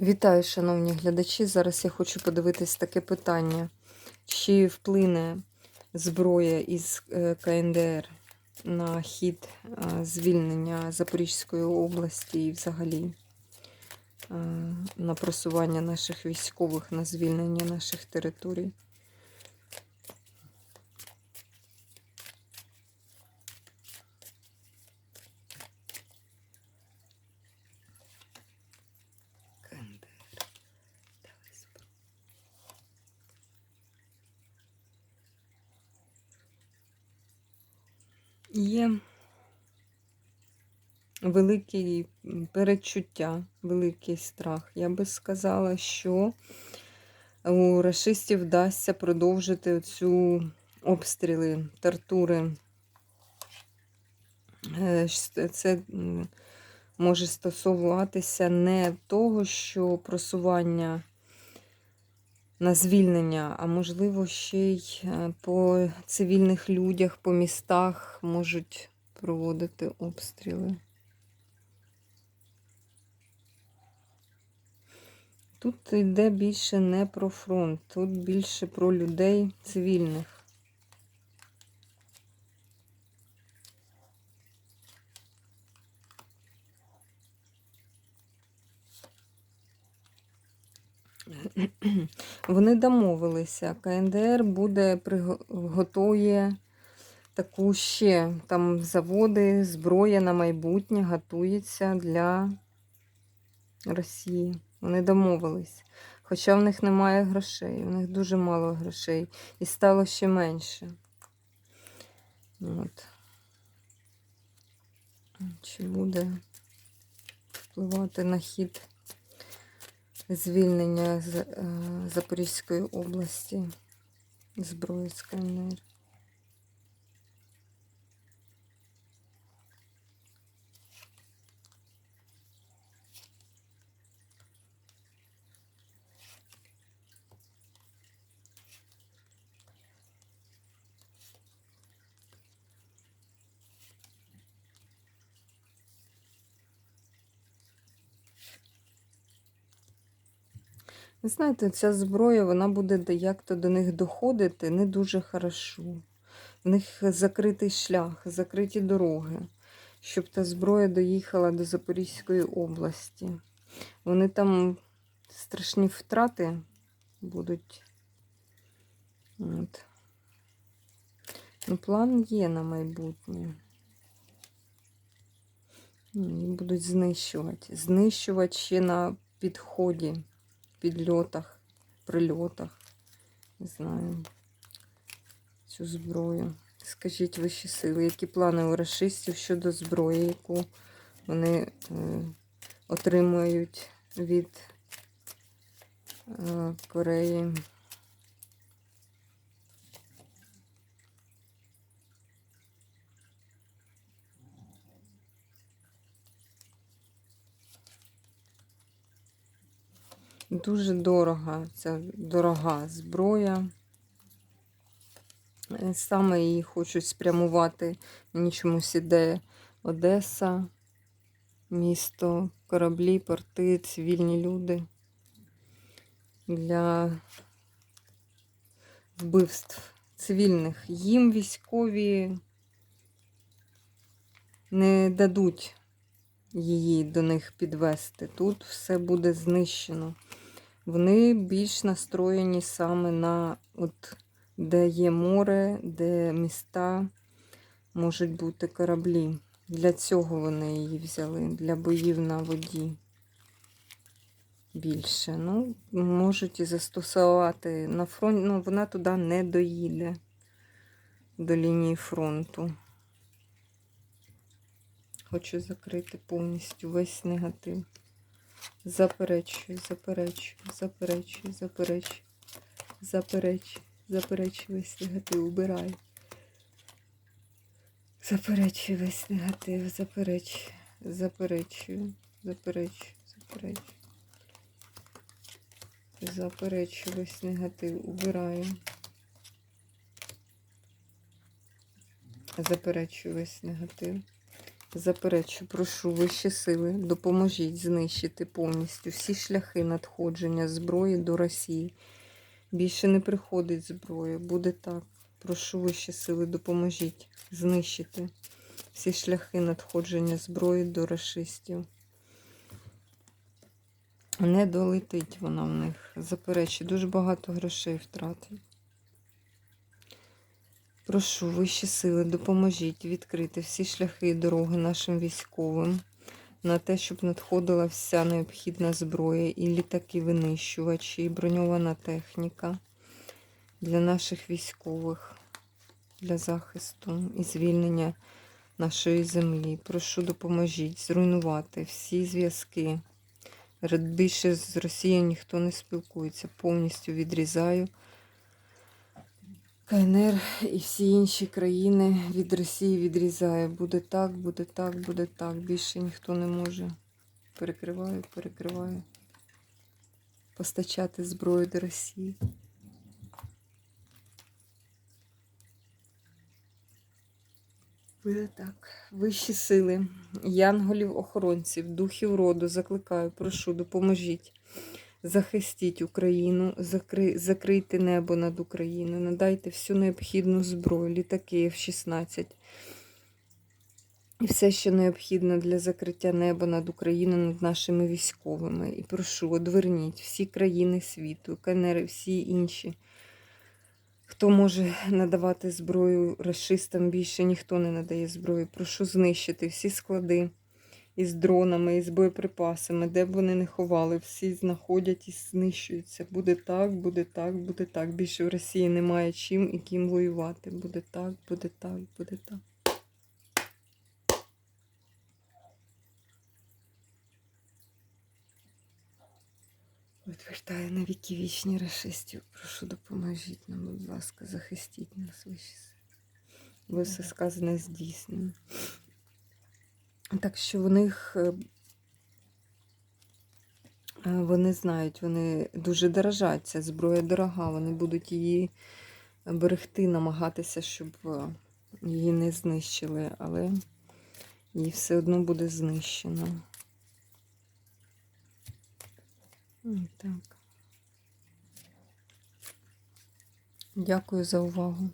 Вітаю, шановні глядачі. Зараз я хочу подивитись таке питання. Чи вплине зброя із е, КНДР на хід е, звільнення Запорізької області і взагалі е, на просування наших військових на звільнення наших територій? Є велике передчуття, великий страх. Я би сказала, що у расистів вдасться продовжити цю обстріли, тортури. Е, Це може стосуватися не того, що просування на звільнення, а можливо, ще й е, по цивільних людях, по містах можуть проводити обстріли. Тут йде більше не про фронт, тут більше про людей цивільних. Вони домовилися. КНДР буде приго- готує таку ще там заводи, зброя на майбутнє готується для Росії. Вони домовились. Хоча в них немає грошей, у них дуже мало грошей. І стало ще менше. От. Чи буде впливати на хід звільнення з е, Запорізької області зброї з Ви знаєте, ця зброя вона буде як-то до них доходити не дуже хорошо. В них закритий шлях, закриті дороги, щоб та зброя доїхала до Запорізької області. Вони там страшні втрати будуть. От. Ну, план є на майбутнє. Будуть знищувати. Знищувати ще на підході підльотах, прильотах. Не знаю. Цю зброю. Скажіть вищі сили, які плани у расистів щодо зброї, яку вони е, отримують від е, Кореї? Дуже дорога, ця дорога зброя. Е, Саме її хочуть спрямувати. Мені чомусь іде Одеса, місто, кораблі, порти, цивільні люди для вбивств цивільних. Їм військові не дадуть її до них підвести. Тут все буде знищено. Вони більш настроєні саме на от, де є море, де міста можуть бути кораблі. Для цього вони її взяли, для боїв на воді. Більше. Ну, можуть і застосувати на фронт. Ну, вона туди не доїде до лінії фронту. Хочу закрити повністю весь негатив. Заперечую, заперечую, заперечую, заперечую, заперечую, заперечую весь негатив, убираю. Заперечую весь негатив, заперечую, заперечую, заперечую, заперечую. Заперечую весь негатив, убираю. Заперечую весь негатив. Заперечу, прошу вищі сили, допоможіть знищити повністю всі шляхи надходження зброї до Росії. Більше не приходить зброя, буде так. Прошу вищі сили, допоможіть знищити всі шляхи надходження зброї до расистів. Не долетить вона в них. Заперечу, дуже багато грошей втратить. Прошу вищі сили, допоможіть відкрити всі шляхи і дороги нашим військовим на те, щоб надходила вся необхідна зброя, і літаки винищувачі, і броньована техніка для наших військових, для захисту і звільнення нашої землі. Прошу допоможіть зруйнувати всі зв'язки. Більше з Росією ніхто не спілкується. Повністю відрізаю. КНР і всі інші країни від Росії відрізає. Буде так, буде так, буде так. Більше ніхто не може. Перекриваю, перекриваю. Постачати зброю до Росії. Буде так. Вищі сили, янголів-охоронців, духів роду закликаю, прошу, допоможіть. Захистіть Україну, закри... закрийте небо над Україною, надайте всю необхідну зброю, літаки F-16 і все, що необхідно для закриття неба над Україною, над нашими військовими. І прошу, одверніть всі країни світу, КНР, всі інші. Хто може надавати зброю расистам, більше ніхто не надає зброю. Прошу знищити всі склади із дронами, із боєприпасами, де б вони не ховали, всі знаходять і знищуються. Буде так, буде так, буде так. Більше в Росії немає чим і ким воювати. Буде так, буде так, буде так. Відвертаю на віки вічні расистів. Прошу, допоможіть нам, будь ласка, захистіть нас сили. Бо все сказане здійснено. Так що в них е, е, вони знають, вони дуже дорожать. Ця зброя дорога, вони будуть її берегти, намагатися, щоб е, її не знищили, але її все одно буде знищено. Так. Дякую за увагу.